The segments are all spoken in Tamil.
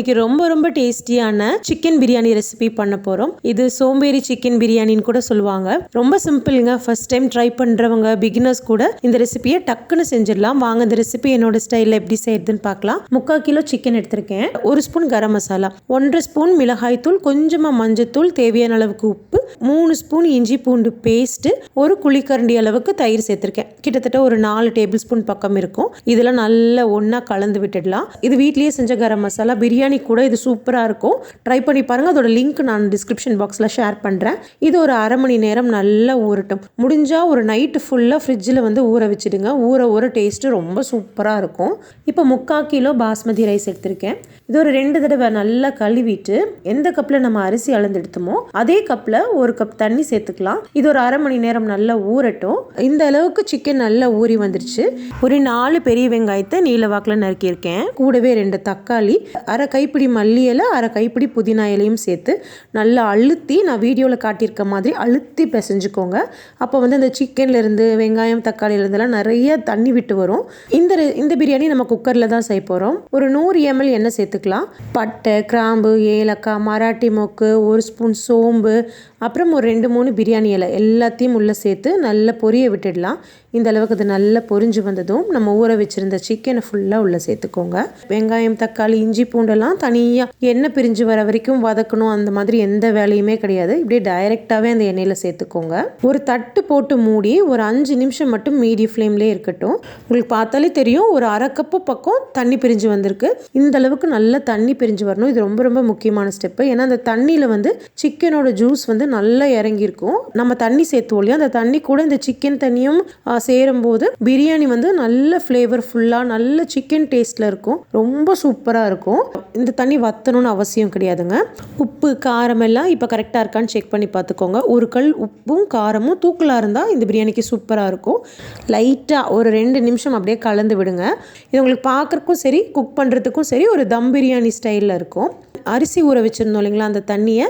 இன்னைக்கு ரொம்ப ரொம்ப டேஸ்டியான சிக்கன் பிரியாணி ரெசிபி பண்ண போகிறோம் இது சோம்பேறி சிக்கன் பிரியாணின்னு கூட சொல்லுவாங்க. ரொம்ப சிம்பிளுங்க. ஃபர்ஸ்ட் டைம் ட்ரை பண்ணுறவங்க பிகினர்ஸ் கூட இந்த ரெசிபியை டக்குன்னு செஞ்சிடலாம். வாங்க இந்த ரெசிபி என்னோட ஸ்டைலில் எப்படி செய்யறதுன்னு பார்க்கலாம். முக்கால் கிலோ சிக்கன் எடுத்திருக்கேன். ஒரு ஸ்பூன் கரம் மசாலா ஒன்றரை ஸ்பூன் மிளகாய் தூள் கொஞ்சமாக மஞ்சத்தூள் தேவையான அளவுக்கு உப்பு மூணு ஸ்பூன் இஞ்சி பூண்டு பேஸ்ட்டு ஒரு குழிக்கரண்டி அளவுக்கு தயிர் சேர்த்துருக்கேன். கிட்டத்தட்ட ஒரு நாலு டேபிள் ஸ்பூன் பக்கம் இருக்கும். இதெல்லாம் நல்லா ஒன்றா கலந்து விட்டுடலாம். இது வீட்லேயே செஞ்ச கரம் மசாலா. பிரியாணி கூட இது சூப்பராக இருக்கும். ட்ரை பண்ணி பாருங்கள் அதோட லிங்க் நான் டிஸ்கிரிப்ஷன் பாக்ஸில் ஷேர் பண்ணுறேன் இது ஒரு அரை மணி நேரம் நல்லா ஊறட்டும். முடிஞ்சால் ஒரு நைட்டு ஃபுல்லாக ஃப்ரிட்ஜில் வந்து ஊற வச்சுடுங்க. ஊற ஊற டேஸ்ட்டு ரொம்ப சூப்பராக இருக்கும். இப்போ முக்கால் கிலோ பாஸ்மதி ரைஸ் எடுத்திருக்கேன். இது ஒரு ரெண்டு தடவை நல்லா கழுவிட்டு எந்த கப்பில் நம்ம அரிசி அளந்தெடுத்தோமோ அதே கப்பில் ஒரு கப் தண்ணி சேர்த்துக்கலாம். இது ஒரு அரை மணி நேரம் நல்லா ஊறட்டும். இந்த அளவுக்கு சிக்கன் நல்லா ஊறி வந்துருச்சு. ஒரு நாலு பெரிய வெங்காயத்தை நீல வாக்கில் நறுக்கியிருக்கேன். கூடவே ரெண்டு தக்காளி அரை கைப்பிடி மல்லி இலை அரை கைப்பிடி புதினா இலையும் சேர்த்து நல்லா அழுத்தி நான் வீடியோவில் காட்டியிருக்க மாதிரி அழுத்தி பிசைஞ்சுக்கோங்க. அப்போ வந்து அந்த சிக்கன்லேருந்து வெங்காயம் தக்காளியிலேருந்துலாம் நிறைய தண்ணி விட்டு வரும். இந்த ரெ- இந்த பிரியாணி நம்ம குக்கரில் தான் செய்ய போகிறோம் ஒரு நூறு எம்எல் எண்ணெய் சேர்த்துக்கலாம். பட்டை கிராம்பு ஏலக்காய் மராட்டி மொக்கு ஒரு ஸ்பூன் சோம்பு அப்புறம் ஒரு ரெண்டு மூணு பிரியாணி இலை எல்லாத்தையும் உள்ளே சேர்த்து நல்லா பொரிய விட்டுடலாம். இந்த அளவுக்கு அது நல்லா பொரிஞ்சு வந்ததும் நம்ம ஊற வச்சிருந்த சிக்கனை ஃபுல்லாக உள்ளே சேர்த்துக்கோங்க. வெங்காயம் தக்காளி இஞ்சி பூண்டெல்லாம் தனியாக எண்ணெய் பிரிஞ்சு வர வரைக்கும் வதக்கணும். அந்த மாதிரி எந்த வேலையுமே கிடையாது. இப்படியே டைரெக்டாகவே அந்த எண்ணெயில் சேர்த்துக்கோங்க. ஒரு தட்டு போட்டு மூடி ஒரு அஞ்சு நிமிஷம் மட்டும் மீடியம் ஃப்ளேம்லேயே இருக்கட்டும். உங்களுக்கு பார்த்தாலே தெரியும் ஒரு அரை கப்பு பக்கம் தண்ணி பிரிஞ்சு வந்திருக்கு. இந்த அளவுக்கு நல்லா தண்ணி பிரிஞ்சு வரணும். இது ரொம்ப ரொம்ப முக்கியமான ஸ்டெப்பு ஏன்னா அந்த தண்ணியில் வந்து சிக்கனோட ஜூஸ் வந்து நல்லா இறங்கியிருக்கும். நம்ம தண்ணி சேர்த்துவோம் இல்லையா? அந்த தண்ணி கூட இந்த சிக்கன் தண்ணியும் சேரும்போது பிரியாணி வந்து நல்ல ஃப்ளேவர்ஃபுல்லாக நல்ல சிக்கன் டேஸ்ட்டில் இருக்கும். ரொம்ப சூப்பராக இருக்கும். இந்த தண்ணி வத்தணும்னு அவசியம் கிடையாதுங்க. உப்பு காரம் எல்லாம் இப்போ கரெக்டாக இருக்கான்னு செக் பண்ணி பார்த்துக்கோங்க. ஒரு கல் உப்பும் காரமும் தூக்கலாக இருந்தால் இந்த பிரியாணிக்கு சூப்பராக இருக்கும். லைட்டாக ஒரு ரெண்டு நிமிஷம் அப்படியே கலந்து விடுங்க. இது உங்களுக்கு பார்க்குறக்கும் சரி குக் பண்ணுறதுக்கும் சரி ஒரு தம் பிரியாணி ஸ்டைலில் இருக்கும். அரிசி ஊற வச்சுருந்தோம் இல்லைங்களா அந்த தண்ணியை.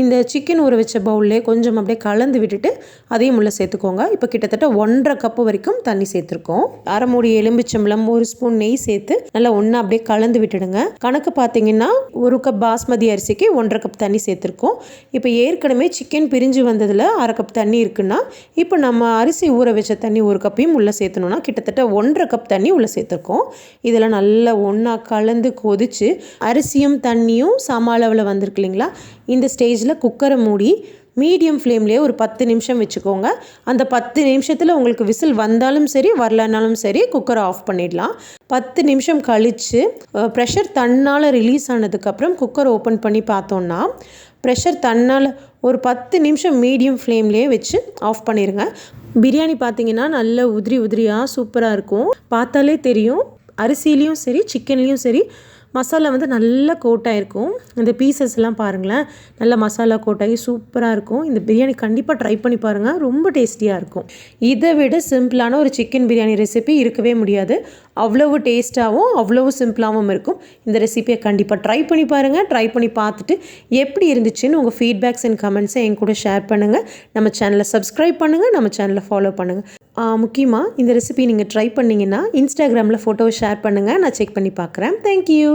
இந்த சிக்கன் ஊற வச்ச பவுல்லே கொஞ்சம் அப்படியே கலந்து விட்டுட்டு அதையும் உள்ளே சேர்த்துக்கோங்க. இப்போ கிட்டத்தட்ட ஒன்றரை கப்பு வரைக்கும் தண்ணி சேர்த்துருக்கோம். அரை மூடி எலும்பிச்சம்பளம் ஒரு ஸ்பூன் நெய் சேர்த்து நல்லா ஒன்றா அப்படியே கலந்து விட்டுடுங்க. கணக்கு பார்த்தீங்கன்னா ஒரு கப் பாஸ்மதி அரிசிக்கு ஒன்றரை கப் தண்ணி சேர்த்துருக்கோம். இப்போ ஏற்கனவே சிக்கன் பிரிஞ்சு வந்ததில் அரை கப் தண்ணி இருக்குன்னா இப்போ நம்ம அரிசி ஊற வச்ச தண்ணி ஒரு கப்பையும் உள்ளே சேர்த்தணும்னா கிட்டத்தட்ட ஒன்றரை கப் தண்ணி உள்ளே சேர்த்துருக்கோம். இதெல்லாம் நல்லா ஒன்றா கலந்து கொதிச்சு அரிசியும் தண்ணியும் சம அளவில் வந்திருக்கு இல்லைங்களா? இந்த ஸ்டேஜில் குக்கரை மூடி மீடியம் ஃப்ளேம்லேயே ஒரு பத்து நிமிஷம் வச்சுக்கோங்க. அந்த பத்து நிமிஷத்தில் உங்களுக்கு விசில் வந்தாலும் சரி வரலனாலும் சரி குக்கரை ஆஃப் பண்ணிடலாம். பத்து நிமிஷம் கழித்து ப்ரெஷர் தன்னால் ரிலீஸ் ஆனதுக்கப்புறம் குக்கர் ஓப்பன் பண்ணி பார்த்தோன்னா ப்ரெஷர் தன்னால் ஒரு பத்து நிமிஷம் மீடியம் ஃப்ளேம்லேயே வச்சு ஆஃப் பண்ணிடுங்க பிரியாணி பார்த்தீங்கன்னா நல்ல உதிரி உதிரியாக சூப்பராக இருக்கும். பார்த்தாலே தெரியும். அரிசிலையும் சரி சிக்கன்லேயும் சரி மசாலா வந்து நல்லா கோட்டாக இருக்கும். இந்த பீசஸ்லாம் பாருங்களேன். நல்ல மசாலா கோட்டாகி சூப்பராக இருக்கும். இந்த பிரியாணி கண்டிப்பாக ட்ரை பண்ணி பாருங்கள் ரொம்ப டேஸ்டியாக இருக்கும். இதை விட சிம்பிளான ஒரு சிக்கன் பிரியாணி ரெசிபி இருக்கவே முடியாது. அவ்வளவு டேஸ்ட்டாகவும் அவ்வளவு சிம்பிளாகவும் இருக்கும். இந்த ரெசிபியை கண்டிப்பாக ட்ரை பண்ணி பாருங்கள் ட்ரை பண்ணி பார்த்துட்டு எப்படி இருந்துச்சுன்னு உங்கள் ஃபீட்பேக்ஸ் அண்ட் கமெண்ட்ஸை என் கூட ஷேர் பண்ணுங்கள் நம்ம சேனலை சப்ஸ்கிரைப் பண்ணுங்கள் நம்ம சேனலை ஃபாலோ பண்ணுங்கள் முக்கியமாக இந்த ரெசிபி நீங்கள் ட்ரை பண்ணிங்கன்னா இன்ஸ்டாகிராமில் ஃபோட்டோவை ஷேர் பண்ணுங்கள் நான் செக் பண்ணி பார்க்குறேன். தேங்க்யூ